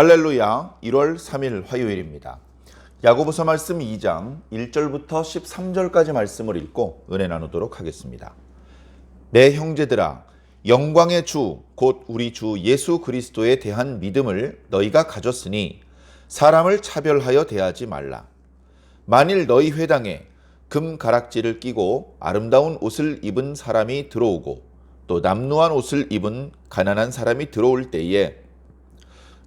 할렐루야 1월 3일 화요일입니다. 야고보서 말씀 2장 1절부터 13절까지 말씀을 읽고 은혜 나누도록 하겠습니다. 내 형제들아 영광의 주 곧 우리 주 예수 그리스도에 대한 믿음을 너희가 가졌으니 사람을 차별하여 대하지 말라. 만일 너희 회당에 금 가락지를 끼고 아름다운 옷을 입은 사람이 들어오고 또 남루한 옷을 입은 가난한 사람이 들어올 때에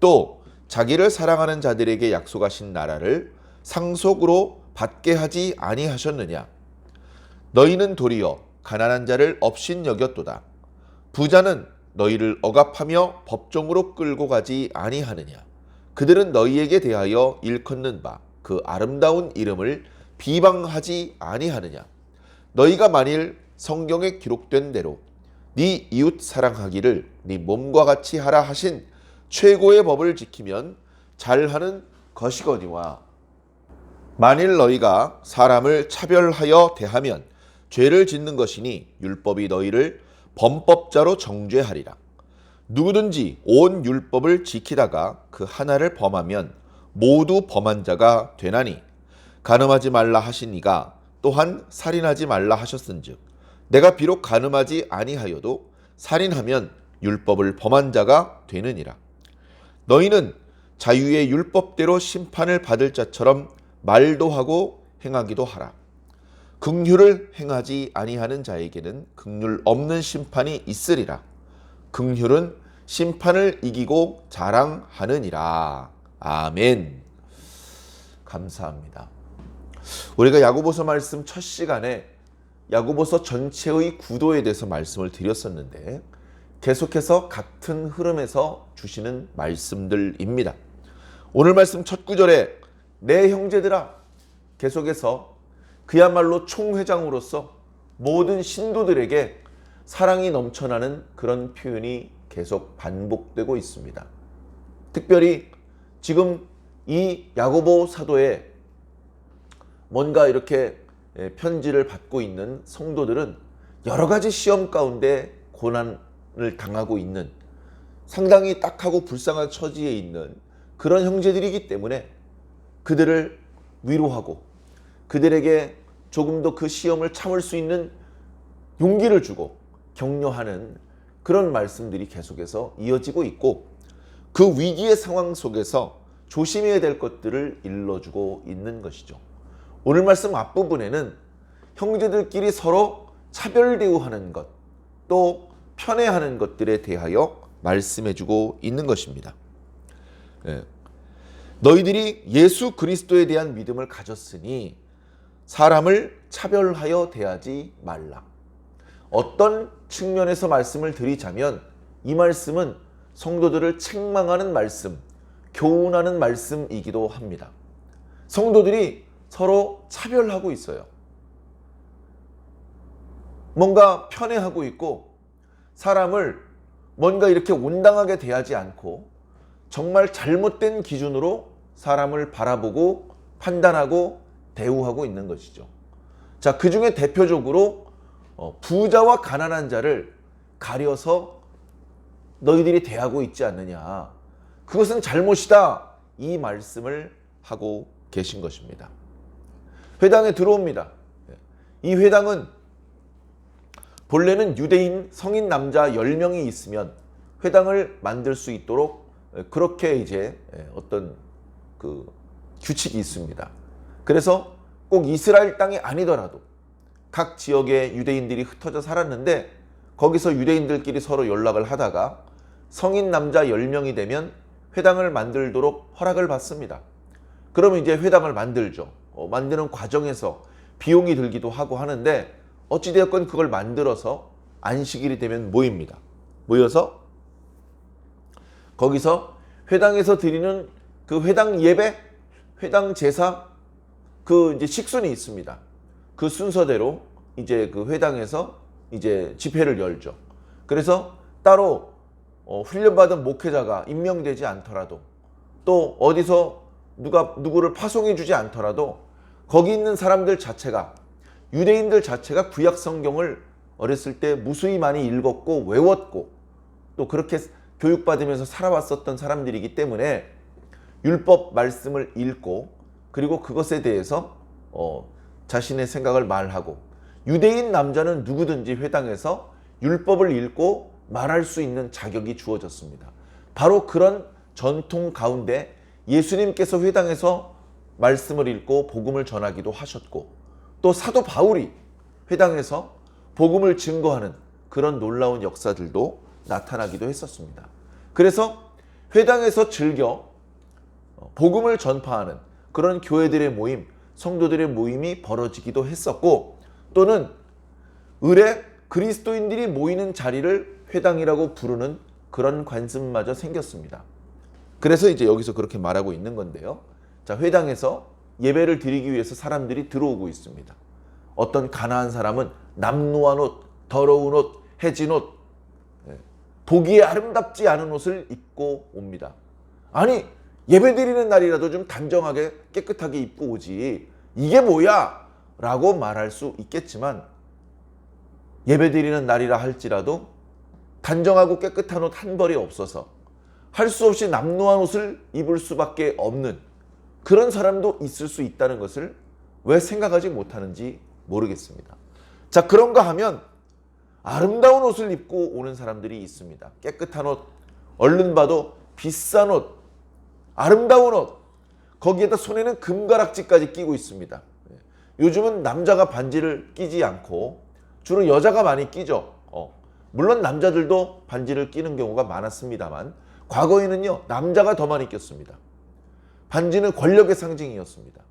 또 자기를 사랑하는 자들에게 약속하신 나라를 상속으로 받게 하지 아니하셨느냐? 너희는 도리어 가난한 자를 업신 여겼도다. 부자는 너희를 억압하며 법정으로 끌고 가지 아니하느냐? 그들은 너희에게 대하여 일컫는 바 그 아름다운 이름을 비방하지 아니하느냐? 너희가 만일 성경에 기록된 대로 네 이웃 사랑하기를 네 몸과 같이 하라 하신 최고의 법을 지키면 잘하는 것이거니와 만일 너희가 사람을 차별하여 대하면 죄를 짓는 것이니 율법이 너희를 범법자로 정죄하리라. 누구든지 온 율법을 지키다가 그 하나를 범하면 모두 범한 자가 되나니 간음하지 말라 하시니가 또한 살인하지 말라 하셨은즉 내가 비록 간음하지 아니하여도 살인하면 율법을 범한 자가 되느니라 너희는 자유의 율법대로 심판을 받을 자처럼 말도 하고 행하기도 하라. 긍휼을 행하지 아니하는 자에게는 긍휼 없는 심판이 있으리라. 긍휼은 심판을 이기고 자랑하느니라. 아멘. 감사합니다. 우리가 야고보서 말씀 첫 시간에 야고보서 전체의 구도에 대해서 말씀을 드렸었는데 계속해서 같은 흐름에서 주시는 말씀들입니다. 오늘 말씀 첫 구절에 내 형제들아 계속해서 그야말로 총회장으로서 모든 신도들에게 사랑이 넘쳐나는 그런 표현이 계속 반복되고 있습니다. 특별히 지금 이 야고보 사도에 뭔가 이렇게 편지를 받고 있는 성도들은 여러 가지 시험 가운데 고난 을 당하고 있는 상당히 딱하고 불쌍한 처지에 있는 그런 형제들이기 때문에 그들을 위로하고 그들에게 조금 더 그 시험을 참을 수 있는 용기를 주고 격려하는 그런 말씀들이 계속해서 이어지고 있고 그 위기의 상황 속에서 조심해야 될 것들을 일러주고 있는 것이죠. 오늘 말씀 앞부분에는 형제들끼리 서로 차별 대우하는 것, 또 편애하는 것들에 대하여 말씀해주고 있는 것입니다. 예. 너희들이 예수 그리스도에 대한 믿음을 가졌으니 사람을 차별하여 대하지 말라. 어떤 측면에서 말씀을 드리자면 이 말씀은 성도들을 책망하는 말씀, 교훈하는 말씀이기도 합니다. 성도들이 서로 차별하고 있어요. 뭔가 편애하고 있고 사람을 뭔가 이렇게 온당하게 대하지 않고 정말 잘못된 기준으로 사람을 바라보고 판단하고 대우하고 있는 것이죠. 자, 그 중에 대표적으로 어, 부자와 가난한 자를 가려서 너희들이 대하고 있지 않느냐. 그것은 잘못이다. 이 말씀을 하고 계신 것입니다. 회당에 들어옵니다. 이 회당은 본래는 유대인 성인 남자 10명이 있으면 회당을 만들 수 있도록 그렇게 이제 어떤 그 규칙이 있습니다. 그래서 꼭 이스라엘 땅이 아니더라도 각 지역의 유대인들이 흩어져 살았는데 거기서 유대인들끼리 서로 연락을 하다가 성인 남자 10명이 되면 회당을 만들도록 허락을 받습니다. 그러면 이제 회당을 만들죠. 어, 만드는 과정에서 비용이 들기도 하고 하는데 어찌되었건 그걸 만들어서 안식일이 되면 모입니다. 모여서 거기서 회당에서 드리는 그 회당 예배, 회당 제사, 그 이제 식순이 있습니다. 그 순서대로 이제 그 회당에서 이제 집회를 열죠. 그래서 따로 어, 훈련받은 목회자가 임명되지 않더라도 또 어디서 누가 누구를 파송해 주지 않더라도 거기 있는 사람들 자체가 유대인들 자체가 구약 성경을 어렸을 때 무수히 많이 읽었고 외웠고 또 그렇게 교육받으면서 살아왔었던 사람들이기 때문에 율법 말씀을 읽고 그리고 그것에 대해서 어, 자신의 생각을 말하고 유대인 남자는 누구든지 회당에서 율법을 읽고 말할 수 있는 자격이 주어졌습니다. 바로 그런 전통 가운데 예수님께서 회당에서 말씀을 읽고 복음을 전하기도 하셨고 또 사도 바울이 회당에서 복음을 증거하는 그런 놀라운 역사들도 나타나기도 했었습니다. 그래서 회당에서 즐겨 어, 복음을 전파하는 그런 교회들의 모임, 성도들의 모임이 벌어지기도 했었고 또는 을에 그리스도인들이 모이는 자리를 회당이라고 부르는 그런 관습마저 생겼습니다. 그래서 이제 여기서 그렇게 말하고 있는 건데요. 자, 회당에서 예배를 드리기 위해서 사람들이 들어오고 있습니다. 어떤 가나한 사람은 남루한 옷, 더러운 옷, 해진 옷, 예, 보기에 아름답지 않은 옷을 입고 옵니다. 아니, 예배 드리는 날이라도 좀 단정하게 깨끗하게 입고 오지. 이게 뭐야? 라고 말할 수 있겠지만 예배 드리는 날이라 할지라도 단정하고 깨끗한 옷 한 벌이 없어서 할 수 없이 남루한 옷을 입을 수밖에 없는 그런 사람도 있을 수 있다는 것을 왜 생각하지 못하는지 모르겠습니다. 자, 그런가 하면 아름다운 옷을 입고 오는 사람들이 있습니다. 깨끗한 옷, 얼른 봐도 비싼 옷, 아름다운 옷, 거기에다 손에는 금가락지까지 끼고 있습니다. 요즘은 남자가 반지를 끼지 않고 주로 여자가 많이 끼죠. 어. 물론 남자들도 반지를 끼는 경우가 많았습니다만 과거에는요 남자가 더 많이 꼈습니다. 반지는 권력의 상징이었습니다.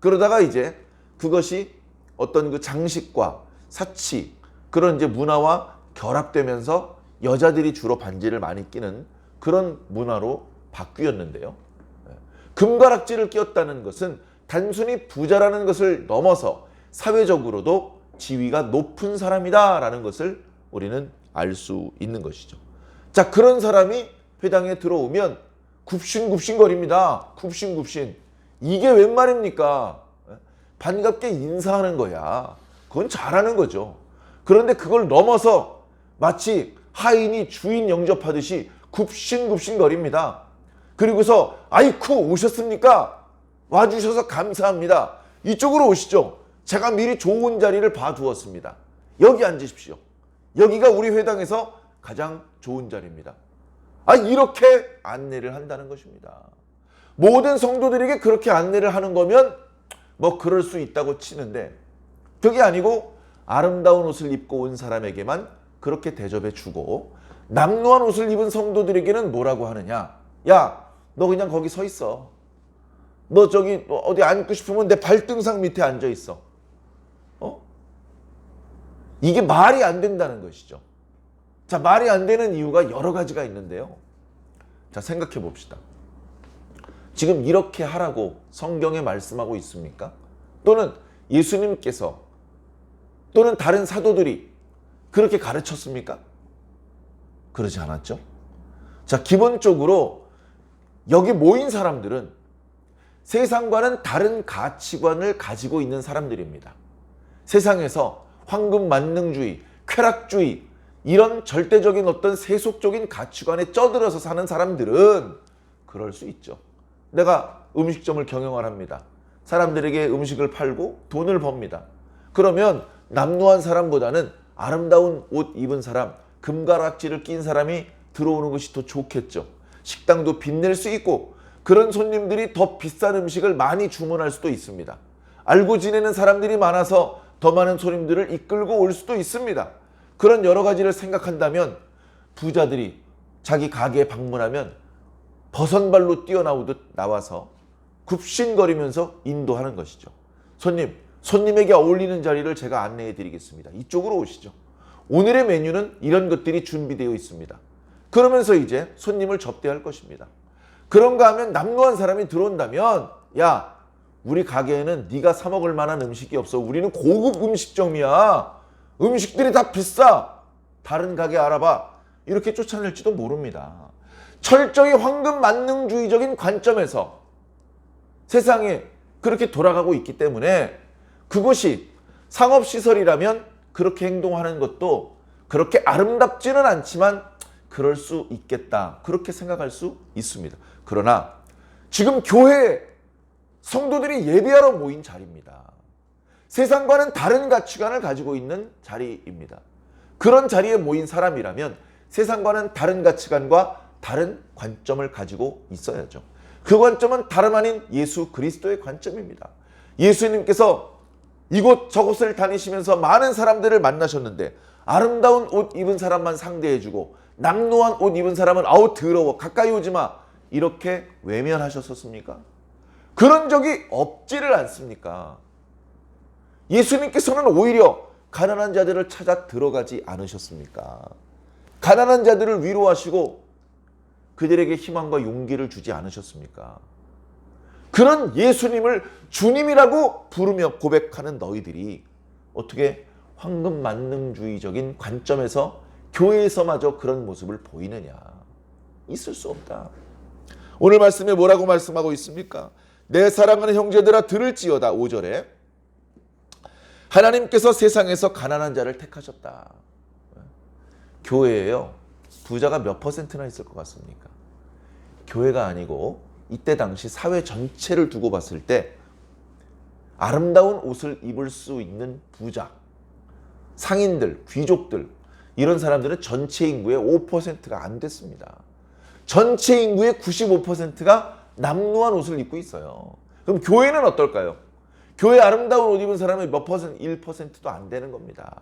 그러다가 이제 그것이 어떤 그 장식과 사치 그런 이제 문화와 결합되면서 여자들이 주로 반지를 많이 끼는 그런 문화로 바뀌었는데요. 금가락지를 끼었다는 것은 단순히 부자라는 것을 넘어서 사회적으로도 지위가 높은 사람이다라는 것을 우리는 알 수 있는 것이죠. 자, 그런 사람이 회당에 들어오면 굽신굽신거립니다. 굽신굽신. 이게 웬 말입니까? 반갑게 인사하는 거야. 그건 잘하는 거죠. 그런데 그걸 넘어서 마치 하인이 주인 영접하듯이 굽신굽신거립니다. 그리고서 아이쿠 오셨습니까? 와주셔서 감사합니다. 이쪽으로 오시죠. 제가 미리 좋은 자리를 봐두었습니다. 여기 앉으십시오. 여기가 우리 회당에서 가장 좋은 자리입니다. 아, 이렇게 안내를 한다는 것입니다. 모든 성도들에게 그렇게 안내를 하는 거면 뭐 그럴 수 있다고 치는데 그게 아니고 아름다운 옷을 입고 온 사람에게만 그렇게 대접해 주고 남루한 옷을 입은 성도들에게는 뭐라고 하느냐? 야, 너 그냥 거기 서 있어. 너 저기 어디 앉고 싶으면 내 발등상 밑에 앉아 있어. 어? 이게 말이 안 된다는 것이죠. 자, 말이 안 되는 이유가 여러 가지가 있는데요. 자, 생각해 봅시다. 지금 이렇게 하라고 성경에 말씀하고 있습니까? 또는 예수님께서 또는 다른 사도들이 그렇게 가르쳤습니까? 그러지 않았죠? 자, 기본적으로 여기 모인 사람들은 세상과는 다른 가치관을 가지고 있는 사람들입니다. 세상에서 황금 만능주의, 쾌락주의, 이런 절대적인 어떤 세속적인 가치관에 쩌들어서 사는 사람들은 그럴 수 있죠. 내가 음식점을 경영을 합니다. 사람들에게 음식을 팔고 돈을 법니다. 그러면 남루한 사람보다는 아름다운 옷 입은 사람, 금가락지를 낀 사람이 들어오는 것이 더 좋겠죠. 식당도 빛낼 수 있고 그런 손님들이 더 비싼 음식을 많이 주문할 수도 있습니다. 알고 지내는 사람들이 많아서 더 많은 손님들을 이끌고 올 수도 있습니다. 그런 여러 가지를 생각한다면 부자들이 자기 가게에 방문하면 버선발로 뛰어나오듯 나와서 굽신거리면서 인도하는 것이죠. 손님, 손님에게 어울리는 자리를 제가 안내해 드리겠습니다. 이쪽으로 오시죠. 오늘의 메뉴는 이런 것들이 준비되어 있습니다. 그러면서 이제 손님을 접대할 것입니다. 그런가 하면 남루한 사람이 들어온다면 야 우리 가게에는 네가 사 먹을 만한 음식이 없어. 우리는 고급 음식점이야. 음식들이 다 비싸. 다른 가게 알아봐. 이렇게 쫓아낼지도 모릅니다. 철저히 황금 만능주의적인 관점에서 세상에 그렇게 돌아가고 있기 때문에 그것이 상업시설이라면 그렇게 행동하는 것도 그렇게 아름답지는 않지만 그럴 수 있겠다. 그렇게 생각할 수 있습니다. 그러나 지금 교회 성도들이 예배하러 모인 자리입니다. 세상과는 다른 가치관을 가지고 있는 자리입니다. 그런 자리에 모인 사람이라면 세상과는 다른 가치관과 다른 관점을 가지고 있어야죠. 그 관점은 다름 아닌 예수 그리스도의 관점입니다. 예수님께서 이곳 저곳을 다니시면서 많은 사람들을 만나셨는데 아름다운 옷 입은 사람만 상대해주고 남루한 옷 입은 사람은 아우 더러워 가까이 오지 마 이렇게 외면하셨었습니까? 그런 적이 없지를 않습니까? 예수님께서는 오히려 가난한 자들을 찾아 들어가지 않으셨습니까? 가난한 자들을 위로하시고 그들에게 희망과 용기를 주지 않으셨습니까? 그런 예수님을 주님이라고 부르며 고백하는 너희들이 어떻게 황금 만능주의적인 관점에서 교회에서마저 그런 모습을 보이느냐? 있을 수 없다. 오늘 말씀에 뭐라고 말씀하고 있습니까? 내 사랑하는 형제들아 들을지어다 5절에 하나님께서 세상에서 가난한 자를 택하셨다. 교회에요. 부자가 몇 퍼센트나 있을 것 같습니까? 교회가 아니고 이때 당시 사회 전체를 두고 봤을 때 아름다운 옷을 입을 수 있는 부자, 상인들, 귀족들 이런 사람들은 전체 인구의 5%가 안 됐습니다. 전체 인구의 95%가 남루한 옷을 입고 있어요. 그럼 교회는 어떨까요? 교회 아름다운 옷 입은 사람이 몇 퍼센트, 1%도 안 되는 겁니다.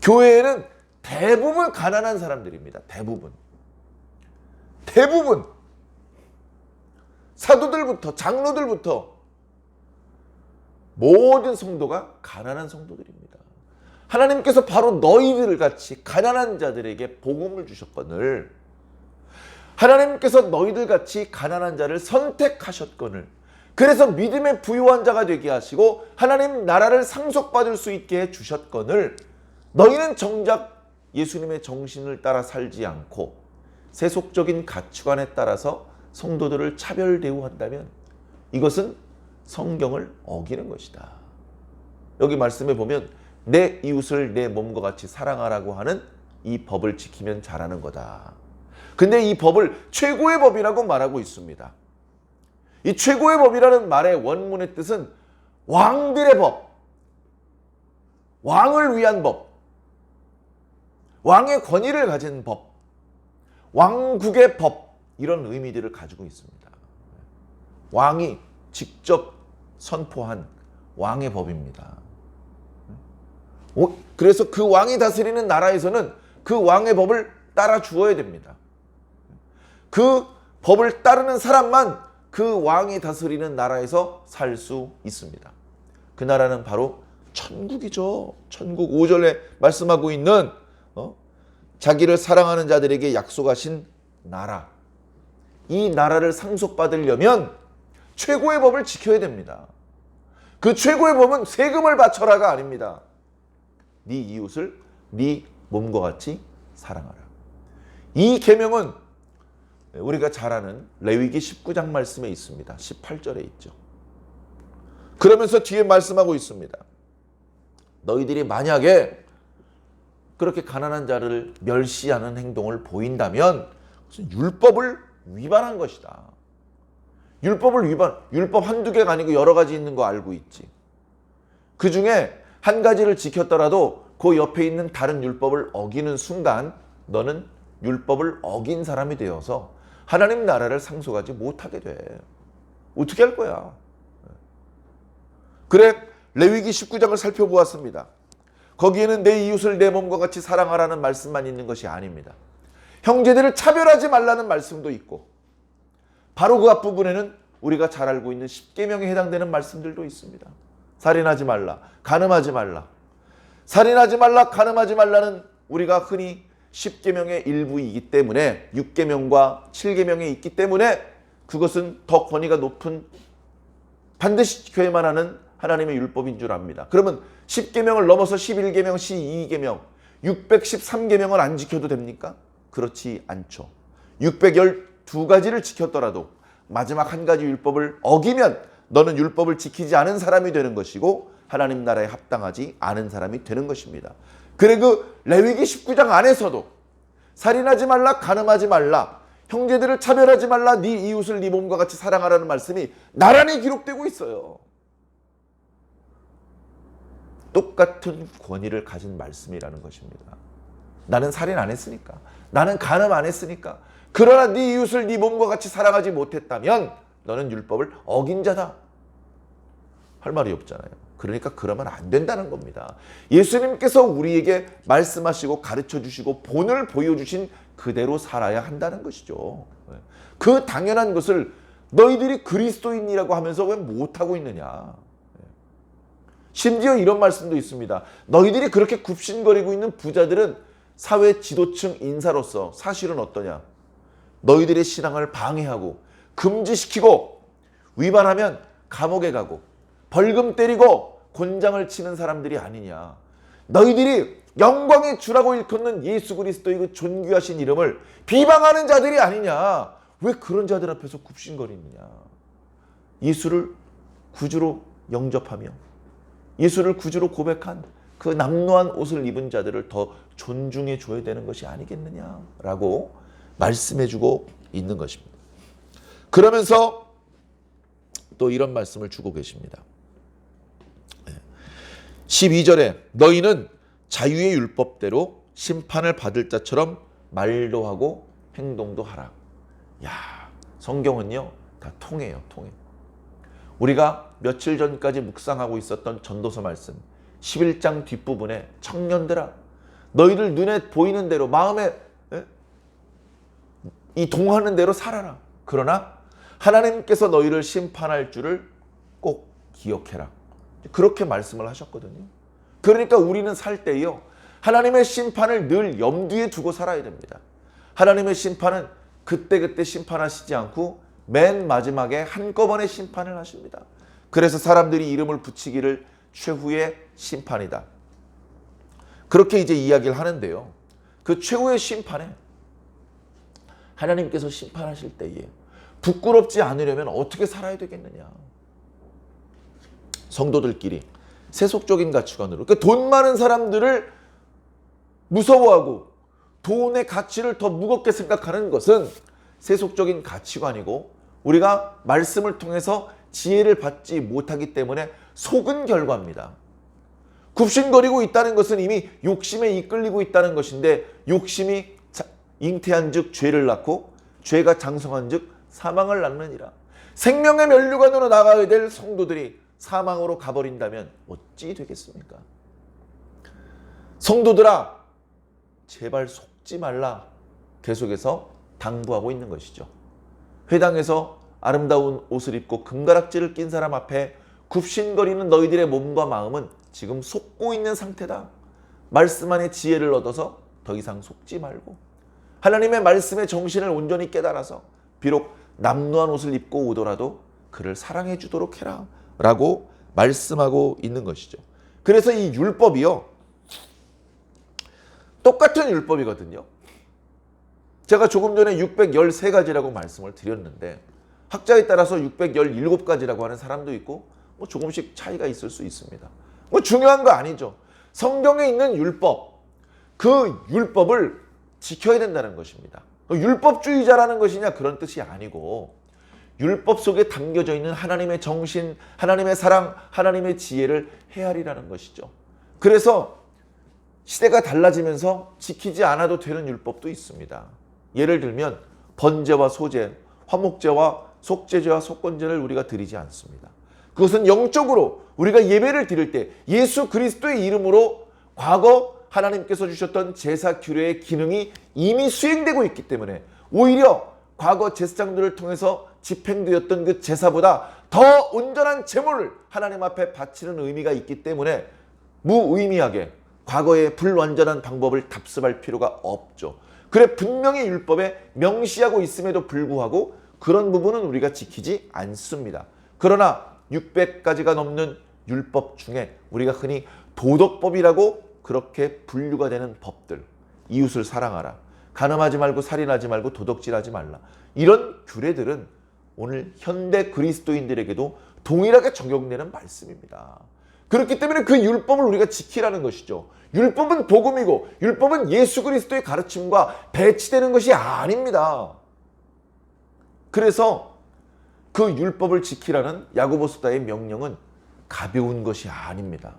교회에는 대부분 가난한 사람들입니다. 대부분. 대부분. 사도들부터, 장로들부터 모든 성도가 가난한 성도들입니다. 하나님께서 바로 너희들 같이 가난한 자들에게 복음을 주셨거늘 하나님께서 너희들 같이 가난한 자를 선택하셨거늘 그래서 믿음의 부유한 자가 되게 하시고 하나님 나라를 상속받을 수 있게 해 주셨거늘 너희는 정작 예수님의 정신을 따라 살지 않고 세속적인 가치관에 따라서 성도들을 차별 대우한다면 이것은 성경을 어기는 것이다. 여기 말씀에 보면 내 이웃을 내 몸과 같이 사랑하라고 하는 이 법을 지키면 잘하는 거다. 근데 이 법을 최고의 법이라고 말하고 있습니다. 이 최고의 법이라는 말의 원문의 뜻은 왕들의 법, 왕을 위한 법, 왕의 권위를 가진 법, 왕국의 법 이런 의미들을 가지고 있습니다. 왕이 직접 선포한 왕의 법입니다. 어? 그래서 그 왕이 다스리는 나라에서는 그 왕의 법을 따라 주어야 됩니다. 그 법을 따르는 사람만 그 왕이 다스리는 나라에서 살 수 있습니다. 그 나라는 바로 천국이죠. 천국 5절에 말씀하고 있는 어? 자기를 사랑하는 자들에게 약속하신 나라. 이 나라를 상속받으려면 최고의 법을 지켜야 됩니다. 그 최고의 법은 세금을 바쳐라가 아닙니다. 네 이웃을 네 몸과 같이 사랑하라. 이 계명은 우리가 잘 아는 레위기 19장 말씀에 있습니다. 18절에 있죠. 그러면서 뒤에 말씀하고 있습니다. 너희들이 만약에 그렇게 가난한 자를 멸시하는 행동을 보인다면 율법을 위반한 것이다. 율법을 위반, 율법 한두 개가 아니고 여러 가지 있는 거 알고 있지. 그 중에 한 가지를 지켰더라도 그 옆에 있는 다른 율법을 어기는 순간 너는 율법을 어긴 사람이 되어서 하나님 나라를 상속하지 못하게 돼. 어떻게 할 거야? 그래, 레위기 19장을 살펴보았습니다. 거기에는 내 이웃을 내 몸과 같이 사랑하라는 말씀만 있는 것이 아닙니다. 형제들을 차별하지 말라는 말씀도 있고 바로 그 앞부분에는 우리가 잘 알고 있는 10계명에 해당되는 말씀들도 있습니다. 살인하지 말라, 간음하지 말라. 살인하지 말라, 간음하지 말라는 우리가 흔히 10계명의 일부이기 때문에 6계명과 7계명에 있기 때문에 그것은 더 권위가 높은 반드시 지켜야만 하는 하나님의 율법인 줄 압니다. 그러면 10계명을 넘어서 11계명, 12계명, 613계명을 안 지켜도 됩니까? 그렇지 않죠. 612가지를 지켰더라도 마지막 한 가지 율법을 어기면 너는 율법을 지키지 않은 사람이 되는 것이고 하나님 나라에 합당하지 않은 사람이 되는 것입니다. 그래 그 레위기 19장 안에서도 살인하지 말라, 간음하지 말라, 형제들을 차별하지 말라, 네 이웃을 네 몸과 같이 사랑하라는 말씀이 나란히 기록되고 있어요. 똑같은 권위를 가진 말씀이라는 것입니다. 나는 살인 안 했으니까. 나는 간음 안 했으니까. 그러나 네 이웃을 네 몸과 같이 사랑하지 못했다면 너는 율법을 어긴 자다. 할 말이 없잖아요. 그러니까 그러면 안 된다는 겁니다. 예수님께서 우리에게 말씀하시고 가르쳐 주시고 본을 보여주신 그대로 살아야 한다는 것이죠. 그 당연한 것을 너희들이 그리스도인이라고 하면서 왜 못하고 있느냐. 심지어 이런 말씀도 있습니다. 너희들이 그렇게 굽신거리고 있는 부자들은 사회 지도층 인사로서 사실은 어떠냐? 너희들의 신앙을 방해하고 금지시키고 위반하면 감옥에 가고 벌금 때리고 곤장을 치는 사람들이 아니냐. 너희들이 영광의 주라고 일컫는 예수 그리스도의 그 존귀하신 이름을 비방하는 자들이 아니냐. 왜 그런 자들 앞에서 굽신거리느냐. 예수를 구주로 영접하며 예수를 구주로 고백한 그 남노한 옷을 입은 자들을 더 존중해 줘야 되는 것이 아니겠느냐라고 말씀해 주고 있는 것입니다. 그러면서 또 이런 말씀을 주고 계십니다. 12절에 너희는 자유의 율법대로 심판을 받을 자처럼 말도 하고 행동도 하라. 야, 성경은요, 다 통해요, 통해. 우리가 며칠 전까지 묵상하고 있었던 전도서 말씀 11장 뒷부분에 청년들아 너희들 눈에 보이는 대로 마음에 에? 이 동하는 대로 살아라. 그러나 하나님께서 너희를 심판할 줄을 꼭 기억해라. 그렇게 말씀을 하셨거든요. 그러니까 우리는 살 때요. 하나님의 심판을 늘 염두에 두고 살아야 됩니다. 하나님의 심판은 그때그때 심판하시지 않고 맨 마지막에 한꺼번에 심판을 하십니다. 그래서 사람들이 이름을 붙이기를 최후의 심판이다. 그렇게 이제 이야기를 하는데요. 그 최후의 심판에 하나님께서 심판하실 때에 부끄럽지 않으려면 어떻게 살아야 되겠느냐. 성도들끼리 세속적인 가치관으로 그러니까 돈 많은 사람들을 무서워하고 돈의 가치를 더 무겁게 생각하는 것은 세속적인 가치관이고 우리가 말씀을 통해서 지혜를 받지 못하기 때문에 속은 결과입니다. 굽신거리고 있다는 것은 이미 욕심에 이끌리고 있다는 것인데 욕심이 잉태한 즉 죄를 낳고 죄가 장성한 즉 사망을 낳느니라. 생명의 면류관으로 나가야 될 성도들이 사망으로 가버린다면 어찌 되겠습니까? 성도들아 제발 속지 말라 계속해서 당부하고 있는 것이죠. 회당에서 아름다운 옷을 입고 금가락지를 낀 사람 앞에 굽신거리는 너희들의 몸과 마음은 지금 속고 있는 상태다. 말씀 안에 지혜를 얻어서 더 이상 속지 말고 하나님의 말씀의 정신을 온전히 깨달아서 비록 남루한 옷을 입고 오더라도 그를 사랑해 주도록 해라 라고 말씀하고 있는 것이죠. 그래서 이 율법이요. 똑같은 율법이거든요. 제가 조금 전에 613가지라고 말씀을 드렸는데 학자에 따라서 617가지라고 하는 사람도 있고 뭐 조금씩 차이가 있을 수 있습니다. 뭐 중요한 거 아니죠. 성경에 있는 율법, 그 율법을 지켜야 된다는 것입니다. 율법주의자라는 것이냐 그런 뜻이 아니고 율법 속에 담겨져 있는 하나님의 정신, 하나님의 사랑, 하나님의 지혜를 헤아리라는 것이죠. 그래서 시대가 달라지면서 지키지 않아도 되는 율법도 있습니다. 예를 들면 번제와 소제, 화목제와 속죄제와 속건제를 우리가 드리지 않습니다. 그것은 영적으로 우리가 예배를 드릴 때 예수 그리스도의 이름으로 과거 하나님께서 주셨던 제사 규례의 기능이 이미 수행되고 있기 때문에 오히려 과거 제사장들을 통해서 집행되었던 그 제사보다 더 온전한 제물을 하나님 앞에 바치는 의미가 있기 때문에 무의미하게 과거의 불완전한 방법을 답습할 필요가 없죠. 그래 분명히 율법에 명시하고 있음에도 불구하고 그런 부분은 우리가 지키지 않습니다. 그러나 600가지가 넘는 율법 중에 우리가 흔히 도덕법이라고 그렇게 분류가 되는 법들 이웃을 사랑하라 가늠하지 말고 살인하지 말고 도덕질하지 말라 이런 규례들은 오늘 현대 그리스도인들에게도 동일하게 적용되는 말씀입니다. 그렇기 때문에 그 율법을 우리가 지키라는 것이죠. 율법은 복음이고 율법은 예수 그리스도의 가르침과 배치되는 것이 아닙니다. 그래서 그 율법을 지키라는 야고보스다의 명령은 가벼운 것이 아닙니다.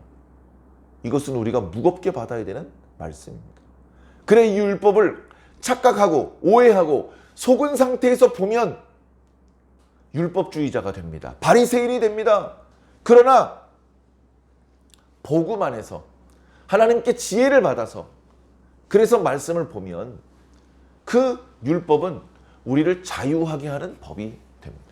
이것은 우리가 무겁게 받아야 되는 말씀입니다. 그래 이 율법을 착각하고 오해하고 속은 상태에서 보면 율법주의자가 됩니다. 바리새인이 됩니다. 그러나 복음 안에서 하나님께 지혜를 받아서 그래서 말씀을 보면 그 율법은 우리를 자유하게 하는 법이 됩니다.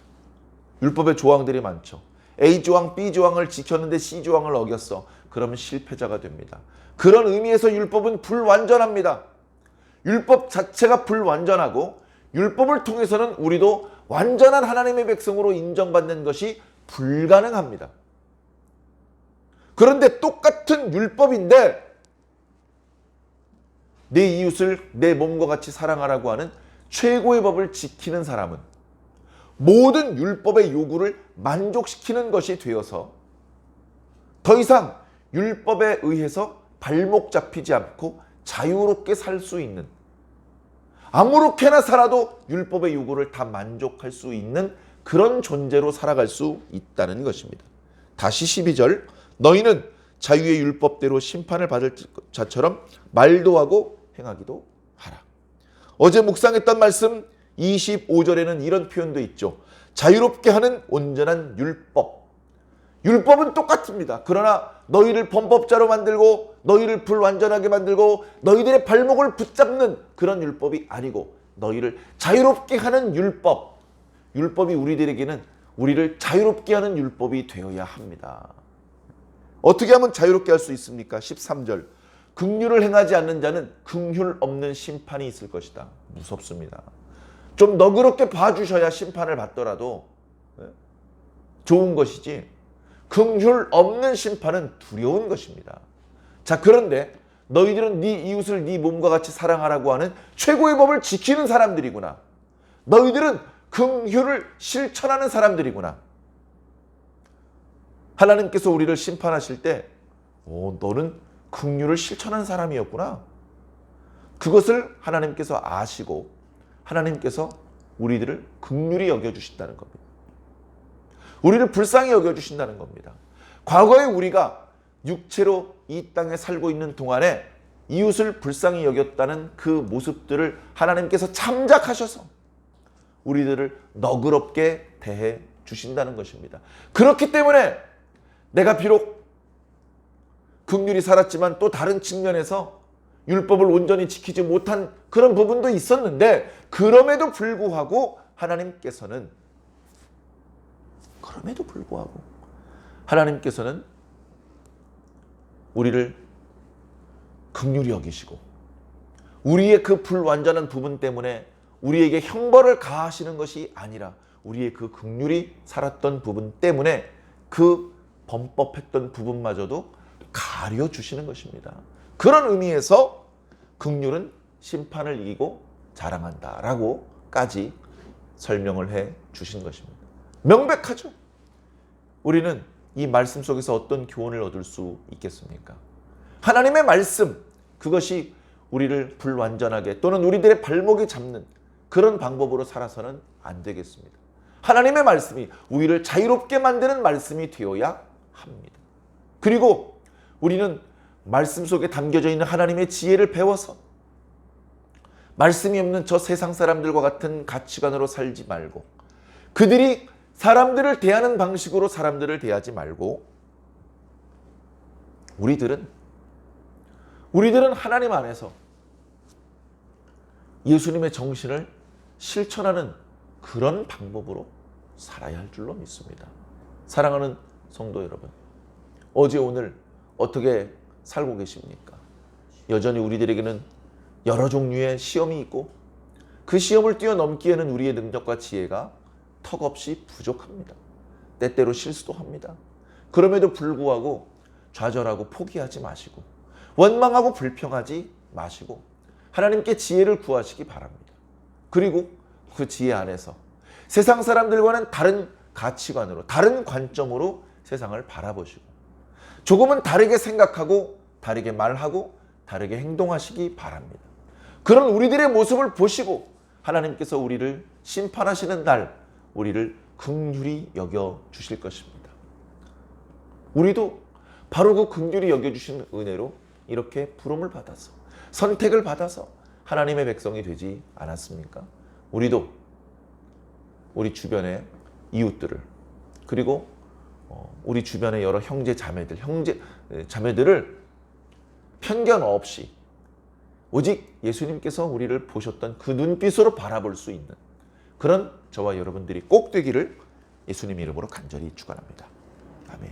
율법의 조항들이 많죠. A 조항, B 조항을 지켰는데 C 조항을 어겼어. 그러면 실패자가 됩니다. 그런 의미에서 율법은 불완전합니다. 율법 자체가 불완전하고 율법을 통해서는 우리도 완전한 하나님의 백성으로 인정받는 것이 불가능합니다. 그런데 똑같은 율법인데 내 이웃을 내 몸과 같이 사랑하라고 하는 최고의 법을 지키는 사람은 모든 율법의 요구를 만족시키는 것이 되어서 더 이상 율법에 의해서 발목 잡히지 않고 자유롭게 살 수 있는 아무렇게나 살아도 율법의 요구를 다 만족할 수 있는 그런 존재로 살아갈 수 있다는 것입니다. 다시 12절 너희는 자유의 율법대로 심판을 받을 자처럼 말도 하고 행하기도 하라. 어제 묵상했던 말씀 25절에는 이런 표현도 있죠. 자유롭게 하는 온전한 율법. 율법은 똑같습니다. 그러나 너희를 범법자로 만들고 너희를 불완전하게 만들고 너희들의 발목을 붙잡는 그런 율법이 아니고 너희를 자유롭게 하는 율법. 율법이 우리들에게는 우리를 자유롭게 하는 율법이 되어야 합니다. 어떻게 하면 자유롭게 할 수 있습니까? 13절. 긍휼을 행하지 않는 자는 긍휼 없는 심판이 있을 것이다. 무섭습니다. 좀 너그럽게 봐주셔야 심판을 받더라도 예, 좋은 것이지 긍휼 없는 심판은 두려운 것입니다. 자 그런데 너희들은 네 이웃을 네 몸과 같이 사랑하라고 하는 최고의 법을 지키는 사람들이구나. 너희들은 긍휼을 실천하는 사람들이구나. 하나님께서 우리를 심판하실 때, 오, 너는 긍휼을 실천한 사람이었구나. 그것을 하나님께서 아시고 하나님께서 우리들을 긍휼히 여겨 주신다는 겁니다. 우리를 불쌍히 여겨 주신다는 겁니다. 과거에 우리가 육체로 이 땅에 살고 있는 동안에 이웃을 불쌍히 여겼다는 그 모습들을 하나님께서 참작하셔서 우리들을 너그럽게 대해 주신다는 것입니다. 그렇기 때문에 내가 비록 긍휼히 살았지만 또 다른 측면에서 율법을 온전히 지키지 못한 그런 부분도 있었는데 그럼에도 불구하고 하나님께서는 그럼에도 불구하고 하나님께서는 우리를 긍휼히 여기시고 우리의 그 불완전한 부분 때문에 우리에게 형벌을 가하시는 것이 아니라 우리의 그 긍휼히 살았던 부분 때문에 그 범법했던 부분마저도 가려 주시는 것입니다. 그런 의미에서 긍휼은 심판을 이기고 자랑한다라고까지 설명을 해 주신 것입니다. 명백하죠. 우리는 이 말씀 속에서 어떤 교훈을 얻을 수 있겠습니까? 하나님의 말씀 그것이 우리를 불완전하게 또는 우리들의 발목이 잡는 그런 방법으로 살아서는 안 되겠습니다. 하나님의 말씀이 우리를 자유롭게 만드는 말씀이 되어야 합니다. 그리고 우리는 말씀 속에 담겨져 있는 하나님의 지혜를 배워서 말씀이 없는 저 세상 사람들과 같은 가치관으로 살지 말고 그들이 사람들을 대하는 방식으로 사람들을 대하지 말고 우리들은 우리들은 하나님 안에서 예수님의 정신을 실천하는 그런 방법으로 살아야 할 줄로 믿습니다. 사랑하는 성도 여러분, 어제 오늘 어떻게 살고 계십니까? 여전히 우리들에게는 여러 종류의 시험이 있고 그 시험을 뛰어넘기에는 우리의 능력과 지혜가 턱없이 부족합니다. 때때로 실수도 합니다. 그럼에도 불구하고 좌절하고 포기하지 마시고 원망하고 불평하지 마시고 하나님께 지혜를 구하시기 바랍니다. 그리고 그 지혜 안에서 세상 사람들과는 다른 가치관으로 다른 관점으로 세상을 바라보시고 조금은 다르게 생각하고 다르게 말하고 다르게 행동하시기 바랍니다. 그런 우리들의 모습을 보시고 하나님께서 우리를 심판하시는 날 우리를 긍휼히 여겨 주실 것입니다. 우리도 바로 그 긍휼히 여겨 주신 은혜로 이렇게 부름을 받아서 선택을 받아서 하나님의 백성이 되지 않았습니까? 우리도 우리 주변의 이웃들을 그리고 어, 우리 주변의 여러 형제 자매들, 형제 에, 자매들을 편견 없이 오직 예수님께서 우리를 보셨던 그 눈빛으로 바라볼 수 있는 그런 저와 여러분들이 꼭 되기를 예수님 이름으로 간절히 축원합니다. 아멘.